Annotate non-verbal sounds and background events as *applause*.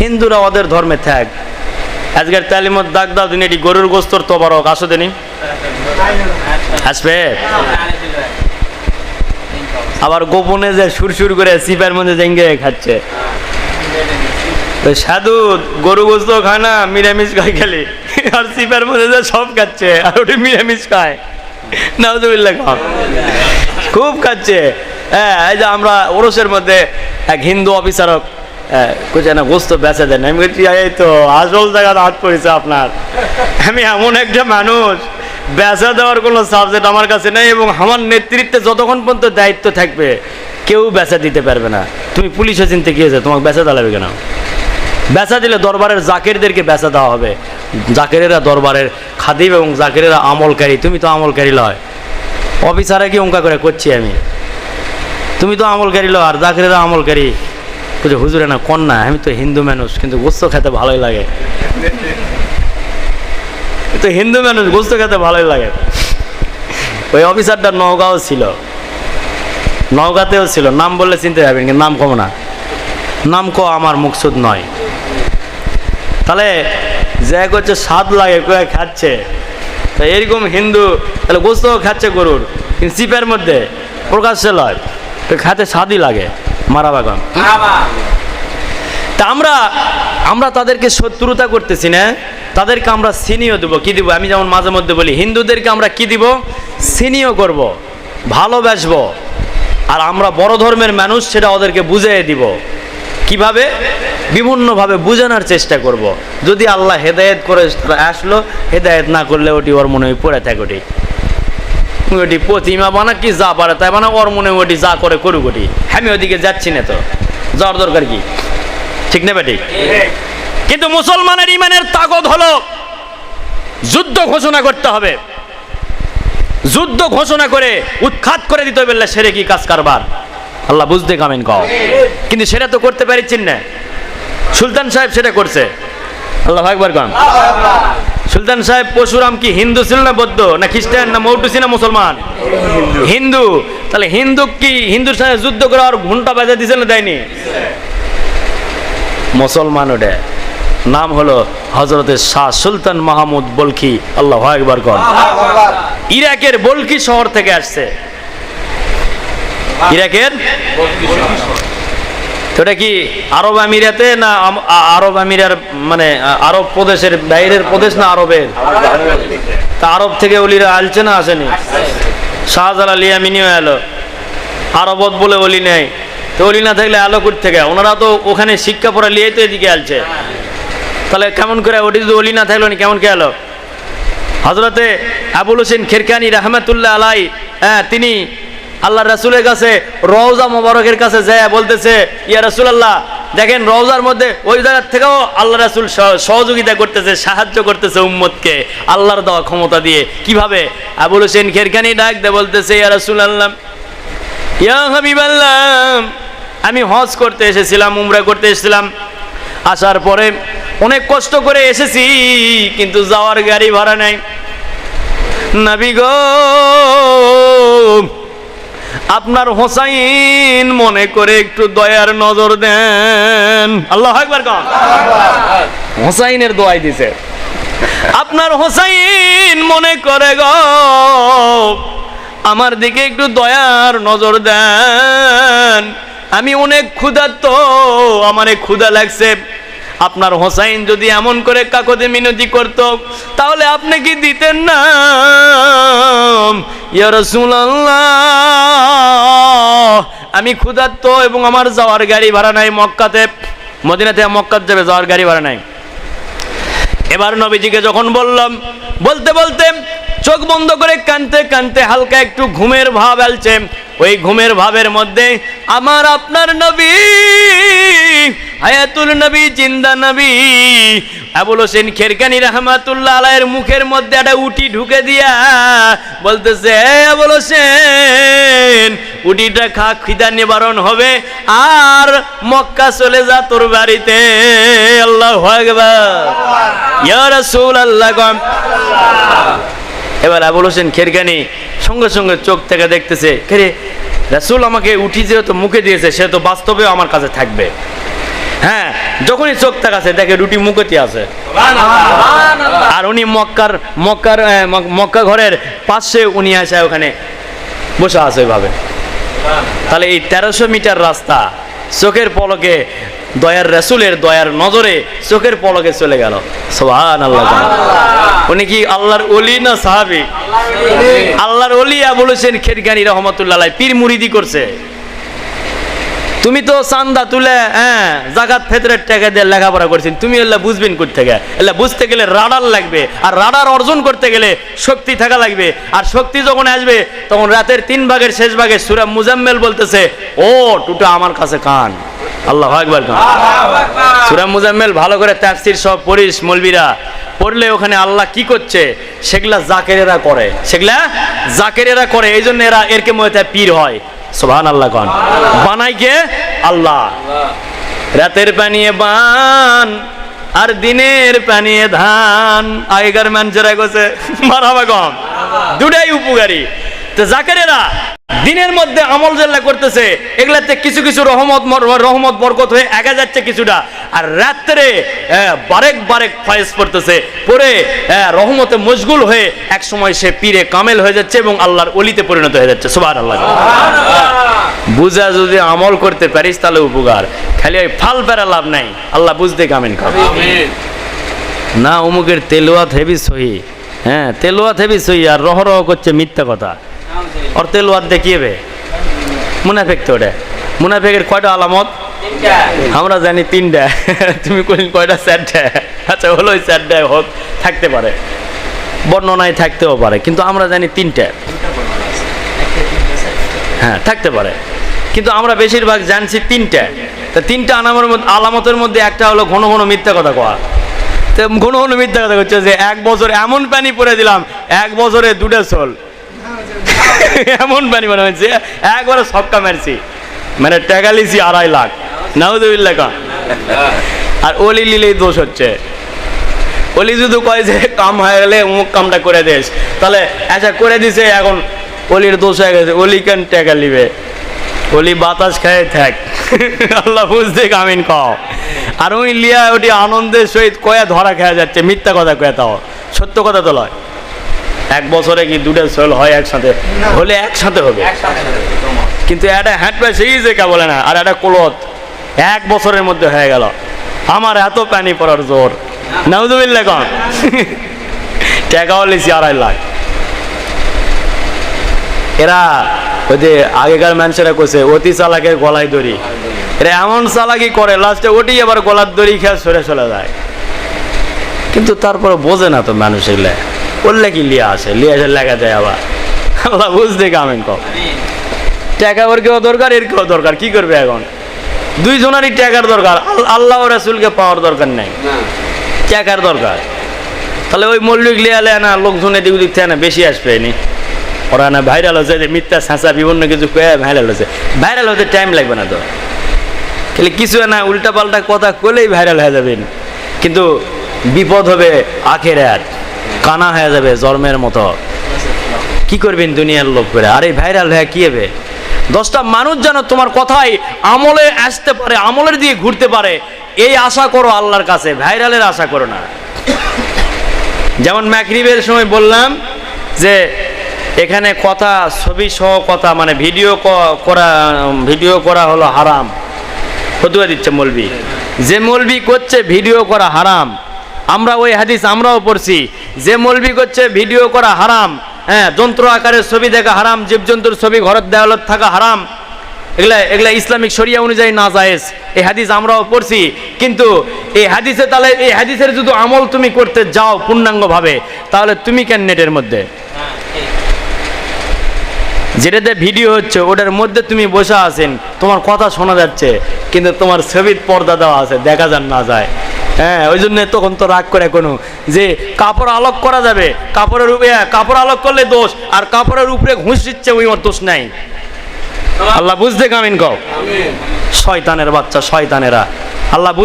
হিন্দুরা ওদের ধর্মে থাক আজকের তালিমত দাগ দাও, দিন এটি গরুর গোস্তর তোবারক। আসো দিনি। আসবে? আবার গোপনে যে সুরসুর করে সিপার মধ্যে জেঙ্গে খাচ্ছে। সাধু গরু গোস্ত খায় না মিরামিষ খায় খেলে। আর সিপার মধ্যে যে সব খাচ্ছে, আর ওটি মিরামিষ খায়। নাউজুবিল্লাহ খান খুব খাচ্ছে। হ্যাঁ এই যে আমরা ওরসের মধ্যে এক হিন্দু অফিসারক কোচে না, গোস্ত বেচা দেন। আমি বলছি, এই তো, আসল জায়গা হাত পড়েছে আপনার। আমি এমন একটা মানুষ, বেচা দেওয়ার কোনো সাবজেক্ট আমার কাছে নেই এবং আমার নেতৃত্বে যতক্ষণ পর্যন্ত দায়িত্ব থাকবে, কেউ বেচা দিতে পারবে না। তুমি পুলিশে চিনতে গিয়েছে তোমাকে বেচা দাঁড়াবে কেন? বেচা দিলে দরবারের জাকেরদেরকে বেচা দেওয়া হবে। জাকেরেরা দরবারের খাদিব এবং জাকেরেরা আমলকারী। তুমি তো আমলকারী লয়। অফিসারে কি অঙ্কা করে, করছি আমি। তুমি তো আমলকারী লয়, আর জাকেরেরা আমলকারী। বুঝে হুজুরে না, কন্যা, আমি তো হিন্দু মানুষ, কিন্তু গোস্ত খেতে ভালোই লাগে। তো হিন্দু মানুষ, গোস্ত খেতে ভালোই লাগে। ওই অফিসারটা নওগাঁও ছিল। নওগাঁতেও ছিল। নাম বললে চিনতে যাবেন কিন্তু নাম কম না। নাম ক আমার মুকসুদ নয়। তাহলে যে করছে, স্বাদ লাগে, কয়ে খাচ্ছে। তা এরকম হিন্দু, তাহলে গোস্ত খাচ্ছে গরুর। কিন্তু চিপের মধ্যে প্রকাশ্যে লয়। তো খাতে স্বাদই লাগে। মারা বাগান। তা আমরা আমরা তাদেরকে শত্রুতা করতেছি না। তাদেরকে আমরা সিনিও দেবো। কি দিব? আমি যেমন মাঝে মধ্যে বলি, হিন্দুদেরকে আমরা কি দিব? সিনিও করব, ভালোবাসবো। আর আমরা বড় ধর্মের মানুষ, সেটা ওদেরকে বুঝিয়ে দিব। কীভাবে? বিভিন্নভাবে বোঝানোর চেষ্টা করব। যদি আল্লাহ হেদায়েত করে আসলো, হেদায়েত না করলে ওটি ওর মনে হয় পড়ে থাকে ওটি। ওটি প্রতিমা বানা কি যা পারে, তাই বানা ওর মনে ওটি যা করে করুক ওটি আমি ওদিকে যাচ্ছি না তো। যাওয়ার দরকার কি? ঠিক না বেটি? কিন্তু মুসলমানের ইমানের তাগদ হলো যুদ্ধ ঘোষণা করতে হবে। যুদ্ধ ঘোষণা করে উৎখাত করে দিতে হবে সেরে কি কাজ কারবার? আল্লাহ বুঝতে কামেন কও। কিন্তু সেটা তো করতে পারছেন না। সুলতান সাহেব সেটা করছে। আল্লাহ একবার কন। সুলতান সাহেব পরশুরাম কি হিন্দু ছিল না বৌদ্ধ না খ্রিস্টান না মৌটুসি না মুসলমান? হিন্দু। তাহলে হিন্দু কি হিন্দুর সঙ্গে যুদ্ধ করে আর ঘণ্টা বাজে দিছে না দেয়নি? মুসলমান ওটা নাম হলো হজরতের শাহ সুলতান মাহমুদ বলকি আল্লাহ একবার কন। ইরাকের বলকি শহর থেকে আসছে। ইরাকের? তো এটা কি আরব আমিরাতে না আরব আমিরার মানে আরব প্রদেশের বাইরের প্রদেশ না আরবের? তা আরব থেকে অলিরা আলছে না আসেনি? শাহজালাল ইয়ামিনিও এলো। আরবত বলে অলি নেই। তো অলি না থাকলে আলো থেকে? ওনারা তো ওখানে শিক্ষা পড়া লিয়ে তো এদিকে আলছে। তাহলে কেমন করে, ওটি যদি অলি না থাকল কেমন কে এলো? হজরতে আবুল হোসেন খেরকানি রহমতুল্লাহ আলাই হ্যাঁ তিনি আল্লাহ রাসুলের কাছে রওজা মোবারকের কাছে যায়, বলতেছে, ইয়া রাসুলাল্লাহ, দেখেন রওজার মধ্যে ওই জায়গার থেকেও আল্লাহ রাসুল সহযোগিতা করতেছে, সাহায্য করতেছে উম্মতকে, আল্লাহর দেওয়া ক্ষমতা দিয়ে। কীভাবে? আবুল হোসেন খেরখানি ডাক দে বলতেছে, ইয়া রাসুল আল্লাহ ইয়া হাবিবাল্লাহ, আমি হজ করতে এসেছিলাম, উমরা করতে এসেছিলাম। আসার পরে অনেক কষ্ট করে এসেছি, কিন্তু যাওয়ার গাড়ি ভাড়া নাই। নবী গো আপনার হোসাইন মনে করে একটু দয়ার নজর দেন। আল্লাহ একবার কন। হোসাইনের দোয়াই দিছে। আপনার হোসাইন মনে করে গো, আমার দিকে একটু দয়ার নজর দেন। আমি অনেক ক্ষুধার্ত, আমার ক্ষুধা লাগছে। আপনার হোসাইন যদি এমন করে কাকতে মিনতি করত, তাহলে আপনি কি দিতেন না? আমি ক্ষুধার্ত এবং আমার যাওয়ার গাড়ি ভাড়া নাই মক্কাতে, মদিনাতে মক্কাত যাবে, যাওয়ার গাড়ি ভাড়া নাই। এবার নবীজিকে যখন বললাম, বলতে বলতে চোখ বন্ধ করে কানতে কানতে হালকা একটু ঘুমের ভাব আলছে ওই ঘুমের ভাবের মধ্যে, আমার আপনার নবী হায়াতুল নবী, জিন্দা নবী। আবুল হোসেন খেরকানি রহমাতুল্লাহ আলাইয়ের মুখের মধ্যে একটা উটি ঢুকে দিয়া বলতেছে, "এ আবুল হোসেন, উটিটা খা, খিদা নিবারণ হবে। আর মক্কা চলে যা তোর বাড়িতে। আল্লাহ ইয়া গম। এবার আবুল হোসেন খেরকানি সঙ্গে সঙ্গে চোখ থেকে দেখতেছে খেরে রাসূল আমাকে উঠি যেহেতু মুখে দিয়েছে, সে তো বাস্তবেও আমার কাছে থাকবে। হ্যাঁ যখনই চোখ তাকাছে দেখে রুটি মুখতি আছে। আর উনি মক্কার মক্কার মক্কা ঘরের পাশে উনি আসে ওখানে বসে আছে ওইভাবে। তাহলে এই তেরোশো মিটার রাস্তা চোখের পলকে দয়ার রসুলের দয়ার নজরে চোখের পলকে চলে গেল। সোহান আল্লাহ উনি কি আল্লাহর অলি না সাহাবি? আল্লাহর অলিয়া বলেছেন খেরগানি রহমতুল্লাহ পীর মুরিদি করছে। তুমি তো চান্দা তুলে হ্যাঁ জাগাত ফেতরের টাকা দিয়ে লেখাপড়া করছেন তুমি এল্লা বুঝবেন কোথ থেকে এল্লা বুঝতে গেলে রাডার লাগবে, আর রাডার অর্জন করতে গেলে শক্তি থাকা লাগবে, আর শক্তি যখন আসবে, তখন রাতের তিন ভাগের শেষ ভাগে সুরা মুজাম্মেল বলতেছে, ও, টুটা আমার কাছে কান। আল্লাহ একবার কান। সুরা মুজাম্মেল ভালো করে তাফসির সব পড়িস, মলবিরা। পড়লে ওখানে আল্লাহ কি করছে? সেগুলা জাকেরেরা করে। সেগুলা জাকেরেরা করে এই জন্য এরা এরকে মধ্যে পীর হয়। সোভান আল্লাহ কন। বানাই কে? আল্লাহ। রাতের পানিয়ে বান, আর দিনের পানিয়ে ধান। আগেকার মানুষেরা গেছে মারাবা কম। দুটাই উপকারী। তো জাকেরেরা দিনের মধ্যে আমল জেল্লা করতেছে, এগুলাতে কিছু কিছু রহমত রহমত বরকত হয়ে এগা যাচ্ছে কিছুটা। আর রাত্রে বারেক বারেক ফয়েজ পড়তেছে পরে রহমতে মশগুল হয়ে এক সময় সে পীরে কামেল হয়ে যাচ্ছে এবং আল্লাহর অলিতে পরিণত হয়ে যাচ্ছে। সুবাহ আল্লাহ বুঝা যদি আমল করতে পারিস তাহলে উপকার। খালি ওই ফাল পেরা লাভ নাই। আল্লাহ বুঝতে কামেন কর না, অমুকের তেলোয়াত হেবি সহি। হ্যাঁ তেলোয়াত হেবি সহি আর রহ রহ করছে মিথ্যা কথা। ওর তেলোয়াত দেখিয়েবে মুনাফেক তো ওটা মুনাফেকের কয়টা আলামত আমরা জানি তিনটা তুমি কইলেন কয়টা চারটা আচ্ছা হলো ওই চারটায় হোক থাকতে পারে বর্ণনায় থাকতেও পারে কিন্তু আমরা জানি তিনটা হ্যাঁ থাকতে পারে কিন্তু আমরা বেশিরভাগ জানছি তিনটা তা তিনটা আনামের মধ্যে আলামতের মধ্যে একটা হলো ঘন ঘন মিথ্যা কথা কওয়া তো ঘন ঘন মিথ্যা কথা করছে যে এক বছর এমন পানি পরে দিলাম এক বছরে দুটো সোল এমন পানি মনে হচ্ছে একবারে সক্কা মারছি। মানে টাকা লিছি আড়াই লাখ। নাউদুবিল্লাহ কা। আর ওলি লিলেই দোষ হচ্ছে। ওলি শুধু কয় যে কাম হয়ে গেলে অমুক কামটা করে দিস, তাহলে আচ্ছা করে দিছে, এখন অলির দোষ হয়ে গেছে, অলি কেন টাকা লিবে অলি বাতাস খায় থাক। আল্লাহ বুঝতে কামিন খাও। আর ওই লিয়া ওটি আনন্দের সহিত কয়া ধরা খেয়া যাচ্ছে, মিথ্যা কথা কয়া তাও। সত্য কথা তো লয়। এক বছরে কি দুটো সেল হয় একসাথে? হলে একসাথে হবে। কিন্তু একটা হ্যান্ড প্যাস এই যে বলে না আর একটা কোলত। এক বছরের মধ্যে হয়ে গেল। আমার এত পানি পড়ার জোর। নাউজুবিল্লা কন। *laughs* টাকাও লিছি আড়াই লাখ। এরা ওই যে আগেকার মানুষেরা কইছে অতি চালাকের গলায় দড়ি। এরা এমন চালাকি করে লাস্টে ওটি আবার গলার দড়ি খেয়ে সরে চলে যায়। কিন্তু তারপরে বোঝে না তো মানুষ এগুলো। বললে কি লিয়া আসে লিয়া আসে লেখা যায় আবার। আল্লাহ বুঝতে কামেন কম টাকা ওর কেউ দরকার এর কেউ দরকার কি করবে এখন? দুইজনেরই টাকার দরকার আল- আল্লাহ ও রাসুলকে পাওয়ার দরকার নেই। টাকার দরকার। তাহলে ওই মল্লিক লিয়ালে না লোকজন এদিক ওদিক থেকে না বেশি আসবে নি? ওরা না ভাইরাল হচ্ছে যে মিথ্যা ছাঁচা বিভিন্ন কিছু ভাইরাল হচ্ছে ভাইরাল হতে টাইম লাগবে না তো। খালি কিছু না উল্টা পাল্টা কথা করলেই ভাইরাল হয়ে যাবেন কিন্তু বিপদ হবে আখের কানা হয়ে যাবে জন্মের মতো। কি করবেন দুনিয়ার লোক করে? আরে ভাইরাল হয়ে কি হবে? দশটা মানুষ যেন তোমার কথাই আমলে আসতে পারে, আমলের দিয়ে ঘুরতে পারে, এই আশা করো আল্লাহর কাছে, ভাইরালের আশা করো না। যেমন ম্যাকরিবের সময় বললাম যে এখানে কথা, ছবি সহ কথা মানে ভিডিও করা ভিডিও করা হলো হারাম। ফতুয়া দিচ্ছে মলবি। যে মলবি করছে, ভিডিও করা হারাম। আমরা ওই হাদিস আমরাও পড়ছি। যে মলবি করছে ভিডিও করা হারাম। হ্যাঁ যন্ত্র আকারের ছবি দেখা হারাম, জীবজন্তুর ছবি ঘরের দেওয়ালত থাকা হারাম। এগুলা এগুলা ইসলামিক শরিয়া অনুযায়ী না জায়েজ। এই হাদিস আমরাও পড়ছি। কিন্তু এই হাদিসে তাহলে এই হাদিসের যদি আমল তুমি করতে যাও পূর্ণাঙ্গভাবে, তাহলে তুমি কেন নেটের মধ্যে? যেটাতে ভিডিও হচ্ছে, ওটার মধ্যে তুমি বসে আছেন, তোমার কথা শোনা যাচ্ছে, কিন্তু তোমার ছবির পর্দা দেওয়া আছে, দেখা যান না যায়। হ্যাঁ ওই জন্য তখন তো রাগ করে কোনো। যে কাপড় আলোক করা যাবে কাপড়ের উপরে কাপড় আলোক করলে দোষ আর কাপড়ের উপরে ঘুষ দিচ্ছে ওই ওর দোষ নাই। আল্লাহ বুঝতে কামিন কও। শয়তানের বাচ্চা শয়তানেরা। আল্লাহ বুঝ